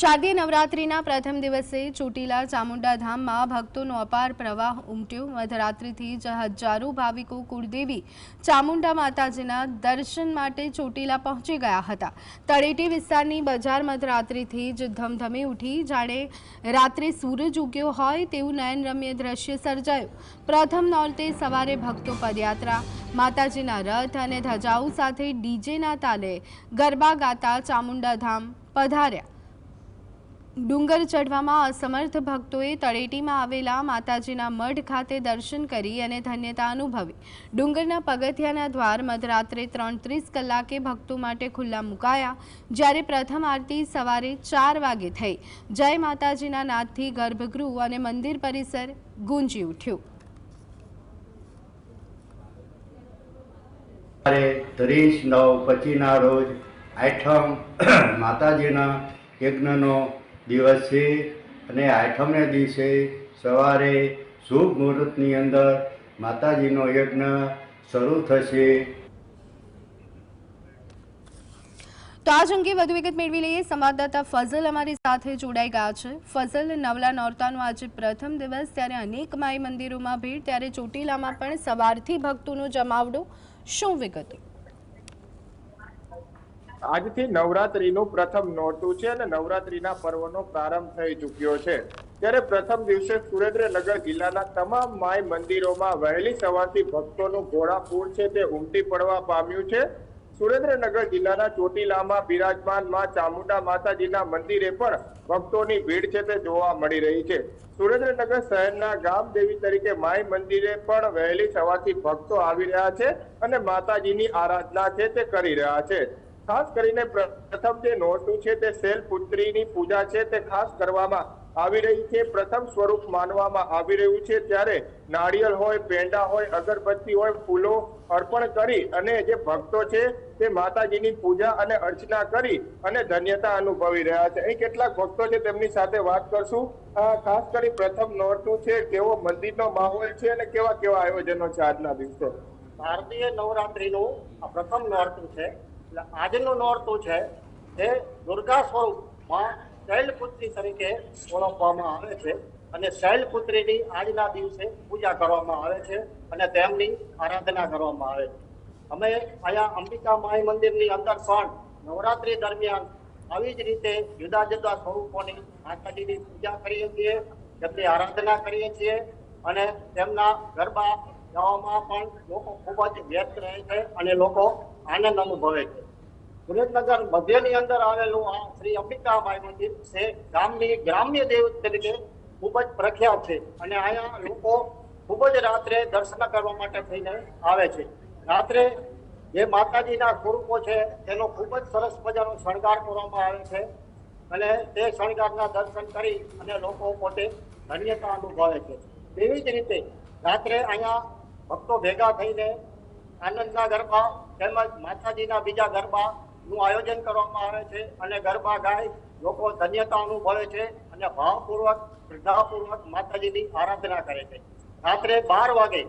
શારદીય નવરાત્રિના પ્રથમ દિવસે ચોટીલા ચામુંડા ધામમાં ભક્તોનો અપાર પ્રવાહ ઉમટ્યો. મધરાત્રિથી જ હજારો ભાવિકો કુળદેવી ચામુંડા માતાજીના દર્શન માટે ચોટીલા પહોંચી ગયા હતા. તળેટી વિસ્તારની બજાર મધરાત્રિથી જ ધમધમી ઉઠી. જાણે રાત્રે સૂરજ ઉગ્યો હોય તેવું નયનરમ્ય દ્રશ્ય સર્જાયું. પ્રથમ નોરતે સવારે ભક્તો પદયાત્રા, માતાજીના રથ અને ધજાઓ સાથે ડીજેના તાલે ગરબા ગાતા ચામુંડા ધામ પધાર્યા. ડુંગર ચઢવામાં અસમર્થ ભક્તોએ તળેટીમાં આવેલા માતાજીના મઢ ખાતે દર્શન કરી અને ધન્યતા અનુભવી. ડુંગરના પગથિયાના દ્વાર મધરાત્રે ત્રણ ત્રીસ કલાકે ભક્તો માટે ખુલ્લા મુકાયા. જ્યારે પ્રથમ આરતી સવારે ચાર વાગે થઈ. જય માતાજીના નાદથી ગર્ભગૃહ અને મંદિર પરિસર ગુંજી ઉઠ્યું. ત્રીસ નવ પચીના રોજ આઠમ માતાજીના યજ્ઞનો દિવસ છે અને આઠમને દિવસે સવારે શુભ મુહૂર્તની અંદર માતાજીનો યજ્ઞ શરૂ થશે. તો આજ અંગે વધુ વિગત મેળવી લઈએ. સંવાદદાતા ફઝલ અમારી સાથે જોડાઈ ગયા છે. ફઝલ નવલા નોરતાનો આજે પ્રથમ દિવસ. ત્યારે અનેક માઈ મંદિરોમાં ભીડ. ત્યારે ચોટીલામાં પણ સવારથી ભક્તોનું જમાવડો. શું વિગતો? આજથી નવરાત્રીનું પ્રથમ નોરતું છે અને નવરાત્રીના પર્વનો પ્રારંભ થઈ ચૂક્યો છે. ત્યારે પ્રથમ દિવસે સુરેન્દ્રનગર જિલ્લાના તમામ માય મંદિરોમાં વહેલી સવારથી ભક્તોનું ઘોડાપૂર છે તે ઉમટી પડવા પામ્યું છે. સુરેન્દ્રનગર જિલ્લાના ચોટીલામાં બિરાજમાનમાં ચામુંડા માતાજીના મંદિરે પણ ભક્તોની ભીડ છે તે જોવા મળી રહી છે. સુરેન્દ્રનગર શહેરના ગામ દેવી તરીકે માય મંદિરે પણ વહેલી સવારથી ભક્તો આવી રહ્યા છે અને માતાજીની આરાધના છે તે કરી રહ્યા છે. ખાસ કરીને પ્રથમ જે નોરતું છે તે શૈલ પુત્રીની પૂજા છે તે ખાસ કરવામાં આવી રહી છે. પ્રથમ સ્વરૂપ માનવામાં આવી રહ્યું છે. ત્યારે નાળિયેર હોય, પેંડા હોય, અગરબત્તી હોય, ફૂલો અર્પણ કરી અને જે ભક્તો છે તે માતાજીની પૂજા અને અર્ચના કરી અને ધન્યતા અનુભવી રહ્યા છે. અહીં કેટલાક ભક્તો છે તેમની સાથે વાત કરશું. ખાસ કરી પ્રથમ નોરતું છે કેવો મંદિરનો માહોલ છે અને કેવા કેવા આયોજનો છે આજના દિવસે? ભારતીય નવરાત્રીનું પ્રથમ નોરતું છે. એટલે આજનું તો છે તે દુર્ગા સ્વરૂપમાં શૈલપુત્રી તરીકે ઓળખવામાં આવે છે અને શૈલપુત્રીની આજના દિવસે પૂજા કરવામાં આવે છે અને તેમની આરાધના કરવામાં આવે છે. અમે અહીંયા અંબિકા માઈ મંદિરની અંદર પણ નવરાત્રી દરમિયાન આવી જ રીતે જુદા જુદા સ્વરૂપોની માતાજીની પૂજા કરીએ છીએ, તેમની આરાધના કરીએ છીએ અને તેમના ગરબા ગાવામાં પણ લોકો ખૂબ જ વ્યસ્ત રહે છે અને લોકો આનંદ અનુભવે છે. સુરેન્દ્રનગર મધ્યની અંદર આવેલું આ શ્રી અંબિકાબાઈ મંદિર છે. ગામની ગ્રામ્ય દેવ તરીકે ખૂબ જ પ્રખ્યાત છે અને અહીંયા લોકો ખૂબ જ રાત્રે દર્શન કરવા માટે થઈને આવે છે. રાત્રે જે માતાજીના સ્વરૂપો છે, તેનો ખૂબ જ સરસ મજાનો શણગાર કરવામાં આવે છે અને તે શણગારના દર્શન કરી અને લોકો પોતે ધન્યતા અનુભવે છે. તેવી જ રીતે રાત્રે અહીંયા ભક્તો ભેગા થઈને આનંદના ગરબા તેમજ માતાજીના બીજા ગરબાનું આયોજન કરવામાં આવે છે અને ગરબા ગાય લોકો ધન્યતા અનુભવે છે અને ભાવપૂર્વક, શ્રદ્ધાપૂર્વક માતાજીની આરાધના કરે છે. રાત્રે બાર વાગે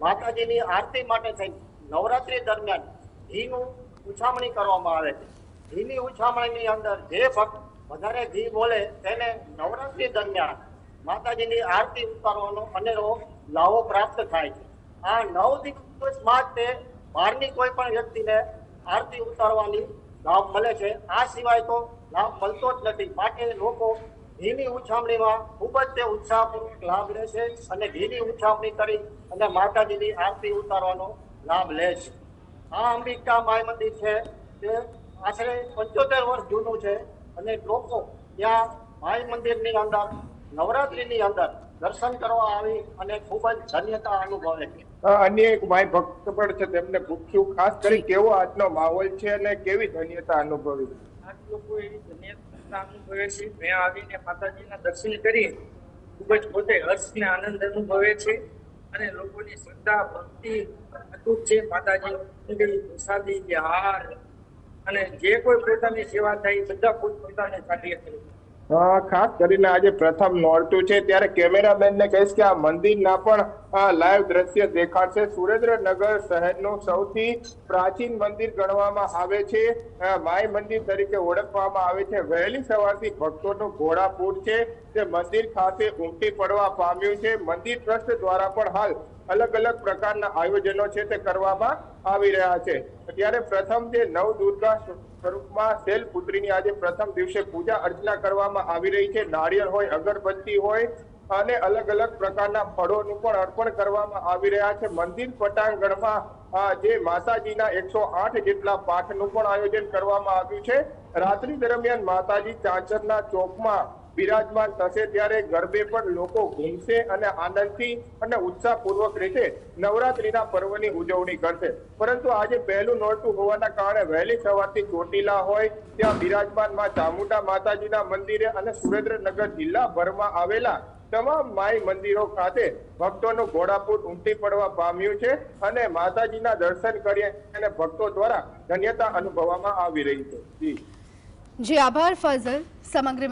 માતાજીની આરતી માટે થઈ નવરાત્રી દરમિયાન ઘીનું ઉછામણી કરવામાં આવે છે. ઘીની ઉછામણીની અંદર જે ભક્ત વધારે ઘી બોલે તેને નવરાત્રી દરમિયાન માતાજીની આરતી ઉતારવાનો અનેરો લાવો પ્રાપ્ત થાય છે. આ નવ દિવસમાં તે બહારની કોઈ પણ વ્યક્તિને આરતી ઉતારવાની લાભ મળે છે. આ સિવાય તો લાભ મળતો જ નથી. માટે લોકો ઘીની ઉછામણીમાં ખૂબ જ તે ઉત્સાહપૂર્વક લાભ લે છે અને ઘીની ઉછામણી કરી અને માતાજીની આરતી ઉતારવાનો લાભ લે છે. આ અંબિકા માય મંદિર છે તે આશરે પંચોતેર વર્ષ જૂનું છે અને લોકો ત્યાં માય મંદિરની અંદર, નવરાત્રિની અંદર દર્શન કરવા આવી અને ખૂબ જ ધન્યતા અનુભવે છે. અન્ય એક માય ભક્ત પણ છે તેમને પૂછ્યું ખાસ કરી કેવો આજનો માહોલ છે અને કેવી ધન્યતા અનુભવી? આજ લોકો એવી ધન્યતા અનુભવે છે મેં આવીને માતાજીના દર્શન કરી ખૂબ જ પોતે હર્ષ ને આનંદ અનુભવે છે અને લોકોની શ્રદ્ધા ભક્તિ અતૂટ છે માતાજી પ્રસાદી કે હાર અને જે કોઈ પોતાની સેવા થાય બધા બધા પોતપોતાને કાર્ય કરે ખાસ કરીને આજે પ્રથમ નોરતું છે ત્યારે કેમેરામેન ને કહીશ કે આ મંદિરના પણ લાઈવ દ્રશ્ય દેખાડશે. સુરેન્દ્રનગર શહેરનું સૌથી પ્રાચીન મંદિર ગણવામાં આવે છે. માય મંદિર તરીકે ઓળખવામાં આવે છે. વહેલી સવારથી ભક્તોનું ઘોડાપૂર છે. તે મંદિર ખાતે ઉમટી પડવા પામ્યું છે. મંદિર ટ્રસ્ટ દ્વારા પણ હાલ અલગ અલગ પ્રકારના આયોજનો છે તે કરવામાં આવી રહ્યા છે. ત્યારે પ્રથમ જે નવ દુર્ગા સ્વરૂપમાં શૈલપુત્રીની આજે પ્રથમ દિવસે પૂજા અર્ચના કરવામાં આવી રહી છે. નાળિયેર હોય, અગરબત્તી હોય અને અલગ અલગ પ્રકારના ફળોનું પણ અર્પણ કરવામાં આવી રહ્યા છે. મંદિર પટાંગણમાં જે માતાજીના એકસો આઠ જેટલા પાઠનું પણ આયોજન કરવામાં આવ્યું છે. રાત્રિ દરમિયાન માતાજી ચાંચરના ચોકમાં બિરાજમાન થશે ત્યારે ગરબે પણ લોકો ઘૂમશે અને આનંદથી અને ઉત્સાહપૂર્વક રીતે નવરાત્રીના પર્વની ઉજવણી કરશે. પરંતુ આજે પહેલું નોરતું હોવાના કારણે વહેલી સવારથી ચોટીલા હોય ત્યાં બિરાજમાનમાં ચામુંડા માતાજીના મંદિરે અને સુરેન્દ્રનગર જિલ્લાભરમાં આવેલા તમામ માઈ મંદિરો ખાતે ભક્તોનું ઘોડાપૂર ઉમટી પડવા પામ્યું છે અને માતાજીના દર્શન કરી અને ભક્તો દ્વારા ધન્યતા અનુભવવામાં આવી રહી છે. જી, આભાર, ફઝલ. સમગ્ર